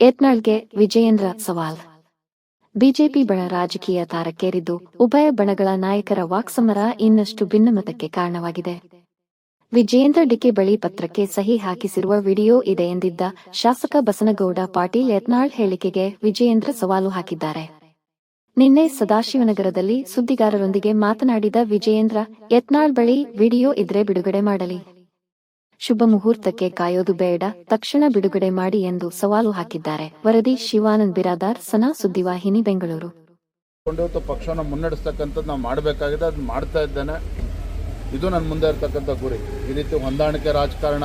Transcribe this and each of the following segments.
ಯತ್ನಾಳ್ಗೆ ವಿಜಯೇಂದ್ರ ಸವಾಲ್. ಬಿಜೆಪಿ ಬಣ ರಾಜಕೀಯ ತಾರಕ್ಕೇರಿದ್ದು ಉಭಯ ಬಣಗಳ ನಾಯಕರ ವಾಕ್ಸಮರ ಇನ್ನಷ್ಟು ಭಿನ್ನಮತಕ್ಕೆ ಕಾರಣವಾಗಿದೆ. ವಿಜಯೇಂದ್ರ ಡಿಕೆ ಬಳಿ ಪತ್ರಕ್ಕೆ ಸಹಿ ಹಾಕಿಸಿರುವ ವಿಡಿಯೋ ಇದೆ ಎಂದಿದ್ದ ಶಾಸಕ ಬಸನಗೌಡ ಪಾಟೀಲ್ ಯತ್ನಾಳ್ ಹೇಳಿಕೆಗೆ ವಿಜಯೇಂದ್ರ ಸವಾಲು ಹಾಕಿದ್ದಾರೆ. ನಿನ್ನೆ ಸದಾಶಿವನಗರದಲ್ಲಿ ಸುದ್ದಿಗಾರರೊಂದಿಗೆ ಮಾತನಾಡಿದ ವಿಜಯೇಂದ್ರ ಯತ್ನಾಳ್ ಬಳಿ ವಿಡಿಯೋ ಇದ್ರೆ ಬಿಡುಗಡೆ ಮಾಡಲಿ. ಶುಭ ಮುಹೂರ್ತಕ್ಕೆ ಕಾಯೋದು ಬೇಡ, ತಕ್ಷಣ ಬಿಡುಗಡೆ ಮಾಡಿ ಎಂದು ಸವಾಲು ಹಾಕಿದ್ದಾರೆ. ವರದಿ, ಶಿವಾನಂದ್ ಬಿರಾದಾರ್, ಸನಾ ಸುದ್ದಿವಾಹಿನಿ, ಬೆಂಗಳೂರು. ಪಕ್ಷವನ್ನು ಮುನ್ನಡೆಸ್ತಕ್ಕಂಥದ್ದು ನಾವು ಮಾಡಬೇಕಾಗಿದೆ ಅದನ್ನ ಮಾಡ್ತಾ ಇದ್ದೇನೆ. ಇದು ನನ್ನ ಮುಂದೆ ಇರತಕ್ಕಂಥ ಗುರಿ. ಈ ರೀತಿ ಹೊಂದಾಣಿಕೆ ರಾಜಕಾರಣ,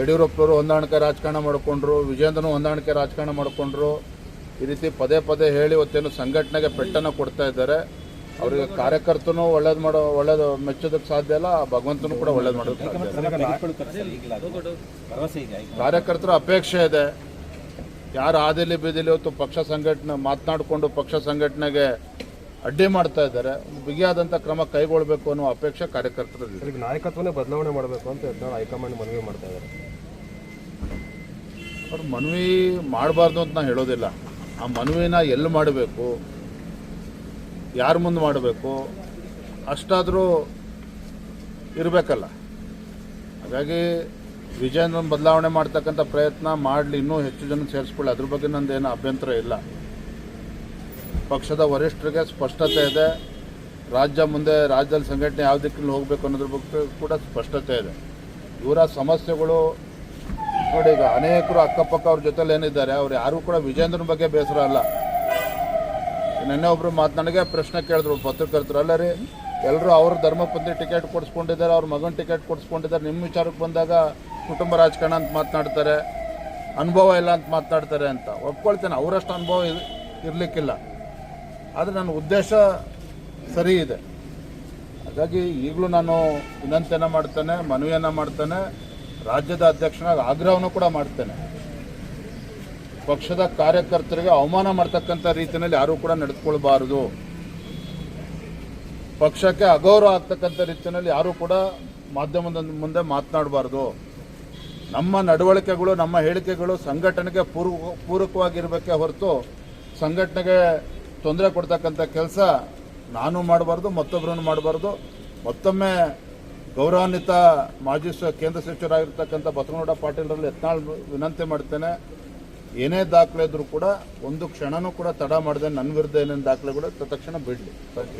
ಯಡಿಯೂರಪ್ಪನವರು ಹೊಂದಾಣಿಕೆ ರಾಜಕಾರಣ ಮಾಡಿಕೊಂಡ್ರು, ವಿಜೇಂದ್ರನು ಹೊಂದಾಣಿಕೆ ರಾಜಕಾರಣ ಮಾಡಿಕೊಂಡ್ರು, ಈ ರೀತಿ ಪದೇ ಪದೇ ಹೇಳಿ ಇವತ್ತೇನು ಸಂಘಟನೆಗೆ ಪೆಟ್ಟನ್ನು ಕೊಡ್ತಾ ಇದ್ದಾರೆ. ಅವರಿಗೆ ಕಾರ್ಯಕರ್ತನು ಒಳ್ಳೇದು ಮಾಡೋ ಒಳ್ಳೇದು ಮೆಚ್ಚೋದಕ್ಕೆ ಸಾಧ್ಯ ಇಲ್ಲ ಆ ಭಗವಂತನು ಕೂಡ ಒಳ್ಳೇದು ಮಾಡೋದಕ್ಕೆ ಸಾಧ್ಯ ಕಾರ್ಯಕರ್ತರ ಅಪೇಕ್ಷೆ ಇದೆ. ಯಾರು ಆದಿಲಿ ಬೀದಿಲಿ ಇವತ್ತು ಪಕ್ಷ ಸಂಘಟನೆ ಮಾತನಾಡಿಕೊಂಡು ಪಕ್ಷ ಸಂಘಟನೆಗೆ ಅಡ್ಡಿ ಮಾಡ್ತಾ ಇದ್ದಾರೆ ಬಿಗಿಯಾದಂಥ ಕ್ರಮ ಕೈಗೊಳ್ಳಬೇಕು ಅನ್ನೋ ಅಪೇಕ್ಷೆ ಕಾರ್ಯಕರ್ತರ ಈಗ ನಾಯಕತ್ವನೇ ಬದಲಾವಣೆ ಮಾಡಬೇಕು ಅಂತ ಹೈಕಮಾಂಡ್ ಮನವಿ ಮಾಡ್ತಾ ಇದ್ದಾರೆ. ಅವ್ರು ಮನವಿ ಮಾಡಬಾರ್ದು ಅಂತ ನಾನು ಹೇಳೋದಿಲ್ಲ. ಆ ಮನವಿನ ಎಲ್ಲಿ ಮಾಡಬೇಕು? ಯಾರ ಮುಂದೆ ಮಾಡಬೇಕು? ಅಷ್ಟಾದರೂ ಇರಬೇಕಲ್ಲ. ಹಾಗಾಗಿ ವಿಜಯನ ಬದಲಾವಣೆ ಮಾಡ್ತಕ್ಕಂಥ ಪ್ರಯತ್ನ ಮಾಡಲಿ, ಇನ್ನೂ ಹೆಚ್ಚು ಜನ ಸೇರಿಸ್ಕೊಳ್ಳಿ. ಅದ್ರ ಬಗ್ಗೆ ನಂದೇನು ಅಭ್ಯಂತರ ಇಲ್ಲ. ಪಕ್ಷದ ವರಿಷ್ಠರಿಗೆ ಸ್ಪಷ್ಟತೆ ಇದೆ. ರಾಜ್ಯ ಮುಂದೆ ರಾಜ್ಯದಲ್ಲಿ ಸಂಘಟನೆ ಯಾವ ದಿಕ್ಕಿನಲ್ಲಿ ಹೋಗಬೇಕು ಅನ್ನೋದ್ರ ಬಗ್ಗೆ ಕೂಡ ಸ್ಪಷ್ಟತೆ ಇದೆ. ಇವರ ಸಮಸ್ಯೆಗಳು ನೋಡಿ, ಈಗ ಅನೇಕರು ಅಕ್ಕಪಕ್ಕ ಅವ್ರ ಜೊತೆಲಿ ಏನಿದ್ದಾರೆ ಅವ್ರು ಯಾರೂ ಕೂಡ ವಿಜೇಂದ್ರನ ಬಗ್ಗೆ ಬೇಸರ ಅಲ್ಲ. ನಿನ್ನೆ ಒಬ್ರು ಮಾತನಾಡಿಗೆ ಪ್ರಶ್ನೆ ಕೇಳಿದ್ರು ಪತ್ರಕರ್ತರು, ಅಲ್ಲ ರೀ ಎಲ್ಲರೂ ಅವ್ರ ಧರ್ಮಪತ್ನಿ ಟಿಕೆಟ್ ಕೊಡಿಸ್ಕೊಂಡಿದ್ದಾರೆ, ಅವ್ರ ಮಗನ ಟಿಕೆಟ್ ಕೊಡಿಸ್ಕೊಂಡಿದ್ದಾರೆ ನಿಮ್ಮ ವಿಚಾರಕ್ಕೆ ಬಂದಾಗ ಕುಟುಂಬ ರಾಜಕಾರಣ ಅಂತ ಮಾತನಾಡ್ತಾರೆ, ಅನುಭವ ಇಲ್ಲ ಅಂತ ಮಾತನಾಡ್ತಾರೆ ಅಂತ. ಒಪ್ಕೊಳ್ತೇನೆ, ಅವರಷ್ಟು ಅನುಭವ ಇರ್ಲಿಕ್ಕಿಲ್ಲ. ಆದರೆ ನನ್ನ ಉದ್ದೇಶ ಸರಿ ಇದೆ. ಹಾಗಾಗಿ ಈಗಲೂ ನಾನು ವಿನಂತಿಯನ್ನು ಮಾಡ್ತೇನೆ, ಮನವಿಯನ್ನು ಮಾಡ್ತೇನೆ, ರಾಜ್ಯದ ಅಧ್ಯಕ್ಷನಾಗ ಆಗ್ರಹವನ್ನು ಕೂಡ ಮಾಡ್ತೇನೆ. ಪಕ್ಷದ ಕಾರ್ಯಕರ್ತರಿಗೆ ಅವಮಾನ ಮಾಡ್ತಕ್ಕಂಥ ರೀತಿಯಲ್ಲಿ ಯಾರೂ ಕೂಡ ನಡೆದುಕೊಳ್ಬಾರದು ಪಕ್ಷಕ್ಕೆ ಅಗೌರವ ಆಗ್ತಕ್ಕಂಥ ರೀತಿಯಲ್ಲಿ ಯಾರೂ ಕೂಡ ಮಾಧ್ಯಮದ ಮುಂದೆ ಮಾತನಾಡಬಾರ್ದು. ನಮ್ಮ ನಡವಳಿಕೆಗಳು, ನಮ್ಮ ಹೇಳಿಕೆಗಳು ಸಂಘಟನೆಗೆ ಪೂರ್ವ, ಪೂರಕವಾಗಿರಬೇಕೆ ಹೊರತು ಸಂಘಟನೆಗೆ ತೊಂದರೆ ಕೊಡ್ತಕ್ಕಂಥ ಕೆಲಸ ನಾನು ಮಾಡಬಾರ್ದು ಮತ್ತೊಬ್ಬರನ್ನು ಮಾಡಬಾರ್ದು. ಮತ್ತೊಮ್ಮೆ ಗೌರವಾನ್ವಿತ ಮಾಜಿ ಕೇಂದ್ರ ಸಚಿವರಾಗಿರ್ತಕ್ಕಂಥ ಬಸವನಗೌಡ ಪಾಟೀಲರಲ್ಲಿ ಯತ್ನಾಳ್ ವಿನಂತಿ ಮಾಡ್ತೇನೆ. ಏನೇ ದಾಖಲೆ ಇದ್ರೂ ಕೂಡ ಒಂದು ಕ್ಷಣನೂ ಕೂಡ ತಡ ಮಾಡದೆ ನನ್ನ ವಿರುದ್ಧ ಏನೇನು ದಾಖಲೆಗಳು ತಕ್ಷಣ ಬಿಡಲಿ. ಥ್ಯಾಂಕ್